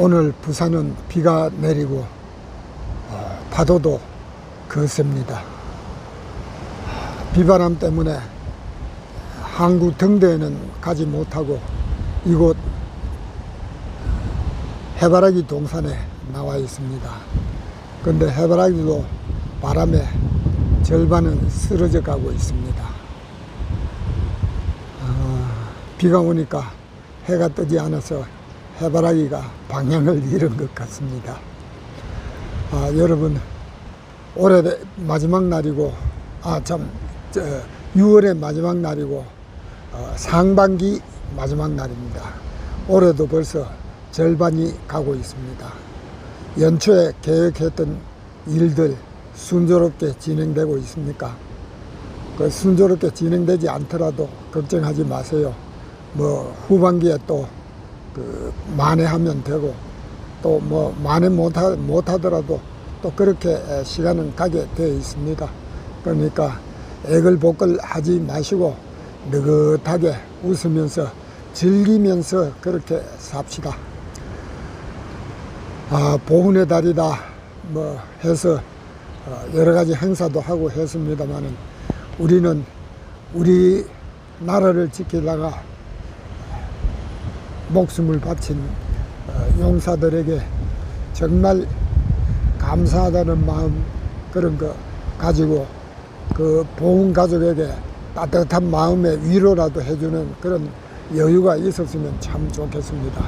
오늘 부산은 비가 내리고 어, 파도도 거셉니다. 비바람 때문에 항구 등대에는 가지 못하고 이곳 해바라기 동산에 나와 있습니다. 근데 해바라기도 바람에 절반은 쓰러져 가고 있습니다. 아, 비가 오니까 해가 뜨지 않아서 해바라기가 방향을 잃은 것 같습니다. 아, 여러분 올해 마지막 날이고 아참 6월의 마지막 날이고 어, 상반기 마지막 날입니다. 올해도 벌써 절반이 가고 있습니다. 연초에 계획했던 일들 순조롭게 진행되고 있습니까? 그 순조롭게 진행되지 않더라도 걱정하지 마세요. 뭐 후반기에 또 그 만회하면 되고 또 뭐 만회 못하, 못하더라도 또 그렇게 에, 시간은 가게 되어 있습니다. 그러니까 애글복글 하지 마시고 느긋하게 웃으면서 즐기면서 그렇게 삽시다. 아, 보훈의 달이다 뭐 해서 어, 여러 가지 행사도 하고 했습니다만은 우리는 우리 나라를 지키다가 목숨을 바친 어, 용사들에게 정말 감사하다는 마음 그런 거 가지고 그 보훈 가족에게 따뜻한 마음의 위로라도 해주는 그런 여유가 있었으면 참 좋겠습니다.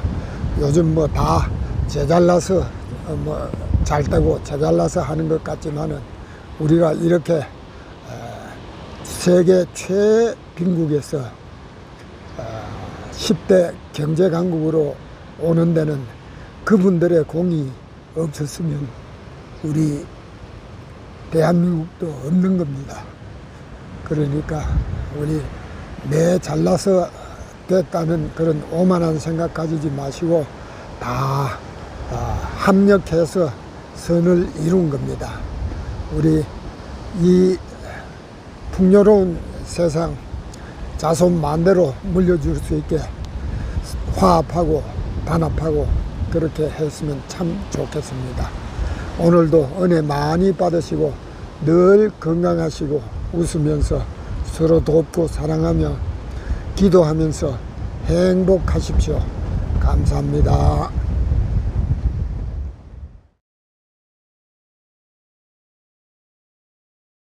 요즘 뭐 다 제잘나서 어, 뭐잘 되고 제잘나서 하는 것 같지만은 우리가 이렇게 에, 세계 최빈국에서 어, 10대 경제 강국으로 오는 데는 그분들의 공이 없었으면 우리 대한민국도 없는 겁니다. 그러니까 우리 내 잘나서 됐다는 그런 오만한 생각 가지지 마시고 다 아, 합력해서 선을 이룬 겁니다. 우리 이 풍요로운 세상 자손 만대로 물려줄 수 있게 화합하고 단합하고 그렇게 했으면 참 좋겠습니다. 오늘도 은혜 많이 받으시고 늘 건강하시고 웃으면서 서로 돕고 사랑하며 기도하면서 행복하십시오. 감사합니다.